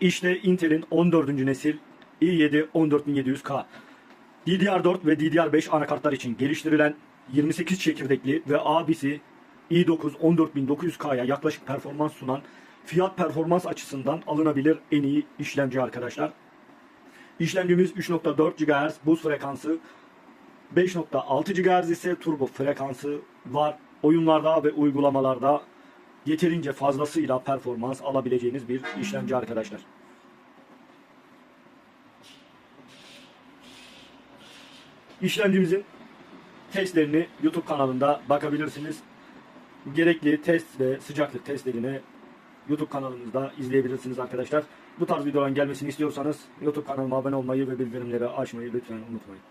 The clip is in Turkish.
İşte Intel'in 14. nesil i7 14700K. DDR4 ve DDR5 anakartlar için geliştirilen 28 çekirdekli ve abisi i9 14900K'ya yaklaşık performans sunan fiyat performans açısından alınabilir en iyi işlemci arkadaşlar. İşlemcimiz 3.4 GHz buz frekansı 5.6 GHz ise turbo frekansı var. Oyunlarda ve uygulamalarda yeterince fazlasıyla performans alabileceğiniz bir işlemci arkadaşlar. İşlemcimizin testlerini YouTube kanalında bakabilirsiniz. Gerekli test ve sıcaklık testlerini YouTube kanalımızda izleyebilirsiniz arkadaşlar. Bu tarz videoların gelmesini istiyorsanız YouTube kanalıma abone olmayı ve bildirimleri açmayı lütfen unutmayın.